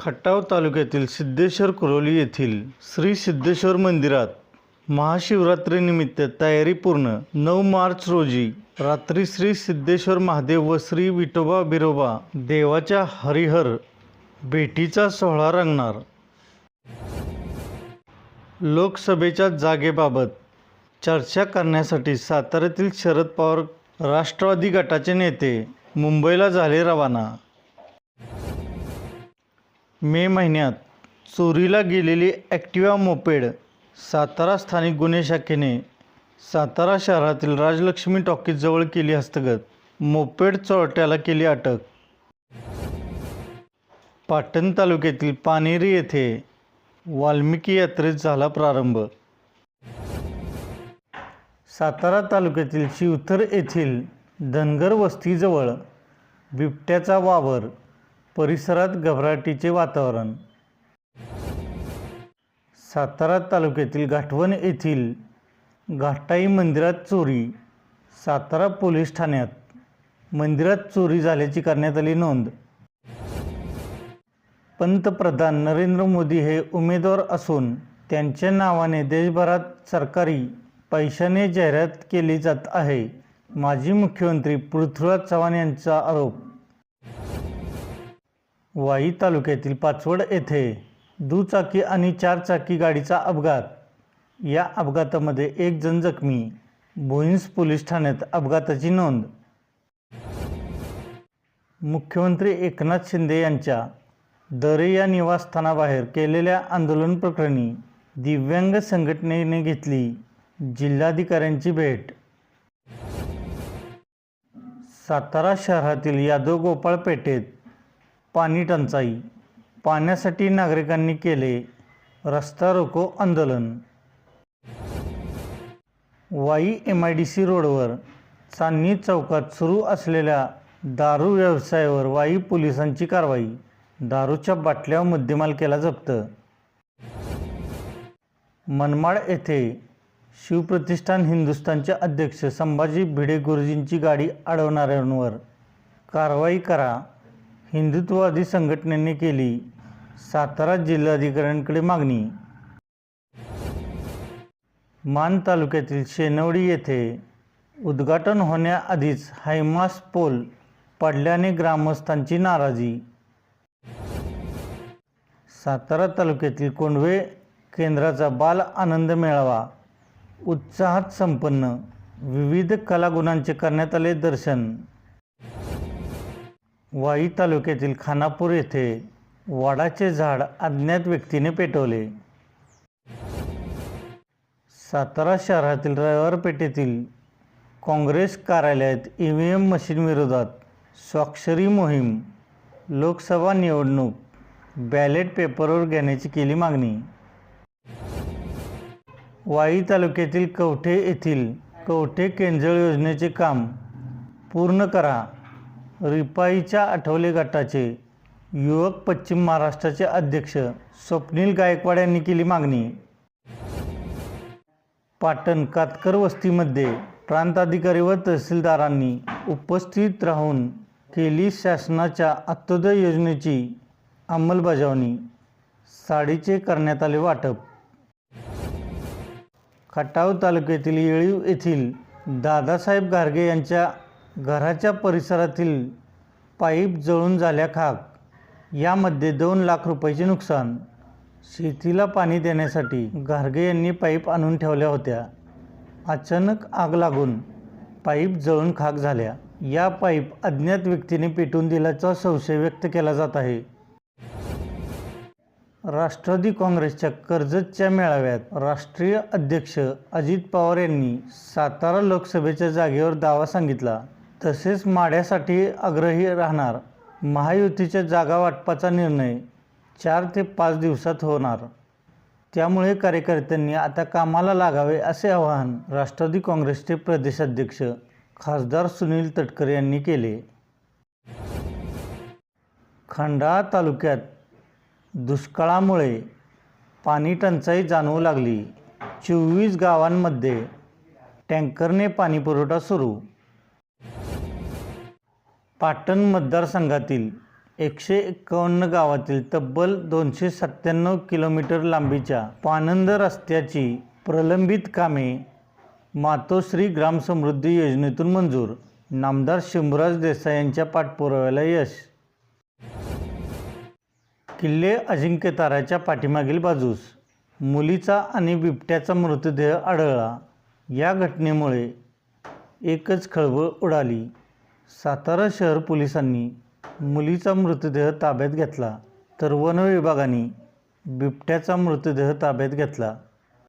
खटाव तालुक्यातील सिद्धेश्वर कुरोली येथील श्री सिद्धेश्वर मंदिरात महाशिवरात्रीनिमित्त तयारी पूर्ण नऊ मार्च रोजी रात्री श्री सिद्धेश्वर महादेव व श्री विठोबा बिरोबा देवाच्या हरिहर भेटीचा सोहळा रंगणार. लोकसभेच्या जागेबाबत चर्चा करण्यासाठी साताऱ्यातील शरद पवार राष्ट्रवादी गटाचे नेते मुंबईला झाले रवाना. मे महिन्यात चोरीला गेलेली ॲक्टिवा मोपेड सातारा स्थानिक गुन्हे शाखेने सातारा शहरातील राजलक्ष्मी टॉकीजवळ केली हस्तगत. मोपेड चोरट्याला केली अटक. पाटण तालुक्यातील पानेरी येथे वाल्मिकी यात्रेत झाला प्रारंभ. सातारा तालुक्यातील शिवथर येथील धनगर वस्तीजवळ बिबट्याचा वावर परिसरात घबराटीचे वातावरण. सातारा तालुक्यातील घाटवण येथील घाटाई मंदिरात चोरी. सातारा पोलीस ठाण्यात मंदिरात चोरी झाल्याची करण्यात आली नोंद. पंतप्रधान नरेंद्र मोदी हे उमेदवार असून त्यांच्या नावाने देशभरात सरकारी पैशाने जाहिरात केली जात आहे. माजी मुख्यमंत्री पृथ्वीराज चव्हाण यांचा आरोप वाई तालुक्यातील पाचवड येथे दुचाकी आणि चारचाकी गाडीचा अपघात. या अपघातामध्ये एक जण जखमी. भोईन्स पोलीस ठाण्यात अपघाताची नोंद. मुख्यमंत्री एकनाथ शिंदे यांच्या दरे या निवासस्थानाबाहेर केलेल्या आंदोलन प्रकरणी दिव्यांग संघटनेने घेतली जिल्हाधिकाऱ्यांची भेट. सातारा शहरातील यादव गोपाळ पेठेत पाणी टंचाई. पाण्यासाठी नागरिकांनी केले रस्ता रोको आंदोलन. Y M I D C रोडवर चांदणी चौकात सुरू असलेल्या दारू व्यवसायावर वाई पोलिसांची कारवाई. दारूच्या बाटल्या मुद्देमाल केला जप्त. मनमाड येथे शिवप्रतिष्ठान हिंदुस्थानचे अध्यक्ष संभाजी भिडे गुरुजींची गाडी अडवणाऱ्यांवर कारवाई करा. हिंदुत्ववादी संघटनेने केली सातारा जिल्हाधिकाऱ्यांकडे मागणी. मान तालुक्यातील शेनवडी येथे उद्घाटन होण्याआधीच हायमास पोल पडल्याने ग्रामस्थांची नाराजी. सातारा तालुक्यातील कोंडवे केंद्राचा बाल आनंद मेळावा उत्साहात संपन्न विविध कलागुणांचे करण्यात आले दर्शन. वाई तालुक्यातील खानापूर येथे वाडाचे झाड अज्ञात व्यक्तीने पेटवले. सातारा शहरातील रविवार पेठेतील काँग्रेस कार्यालयात ई व्ही एम मशीनविरोधात स्वाक्षरी मोहीम लोकसभा निवडणूक बॅलेट पेपरवर घेण्याची केली मागणी. वाई तालुक्यातील कवठे येथील कवठे केंजळ योजनेचे काम पूर्ण करा. रिपाईच्या आठवले गटाचे युवक पश्चिम महाराष्ट्राचे अध्यक्ष स्वप्नील गायकवाड यांनी केली मागणी. पाटण कातकर वस्तीमध्ये प्रांताधिकारी व तहसीलदारांनी उपस्थित राहून केली शासनाच्या अंत्योदय योजनेची अंमलबजावणी. साडीचे करण्यात आले वाटप. खटाव तालुक्यातील येळीव येथील दादासाहेब गारगे यांच्या घराच्या परिसरातील पाईप जळून झाल्या खाक. यामध्ये दोन लाख रुपयाचे नुकसान. शेतीला पाणी देण्यासाठी गारगे यांनी पाईप आणून ठेवल्या होत्या. अचानक आग लागून पाईप जळून खाक झाल्या. या पाईप अज्ञात व्यक्तीने पेटून दिल्याचा संशय व्यक्त केला जात आहे. राष्ट्रवादी काँग्रेसच्या कर्जतच्या मेळाव्यात राष्ट्रीय अध्यक्ष अजित पवार यांनी सातारा लोकसभेच्या जागेवर दावा सांगितला. तसेच माढ्यासाठी आग्रही राहणार. महायुतीच्या जागा वाटपाचा निर्णय चार ते पाच दिवसात होणार. त्यामुळे कार्यकर्त्यांनी आता कामाला लागावे असे आवाहन राष्ट्रवादी काँग्रेसचे प्रदेशाध्यक्ष खासदार सुनील तटकरे यांनी केले. खंडाळा तालुक्यात दुष्काळामुळे पाणी टंचाई जाणवू लागली. चोवीस गावांमध्ये टँकरने पाणीपुरवठा सुरू पाटण मतदारसंघातील एकशे एक्कावन्न गावातील तब्बल दोनशे सत्त्याण्णव किलोमीटर लांबीच्या पानंद रस्त्याची प्रलंबित कामे मातोश्री ग्रामसमृद्धी योजनेतून मंजूर. नामदार शंभूराज देसाई यांच्या पाठपुराव्याला यश. किल्ले अजिंक्यताराच्या पाठीमागील बाजूस मुलीचा आणि बिबट्याचा मृतदेह आढळला. या घटनेमुळे एकच खळबळ उडाली. सातारा शहर पोलिसांनी मुलीचा मृतदेह ताब्यात घेतला तर वन विभागाने बिबट्याचा मृतदेह ताब्यात घेतला.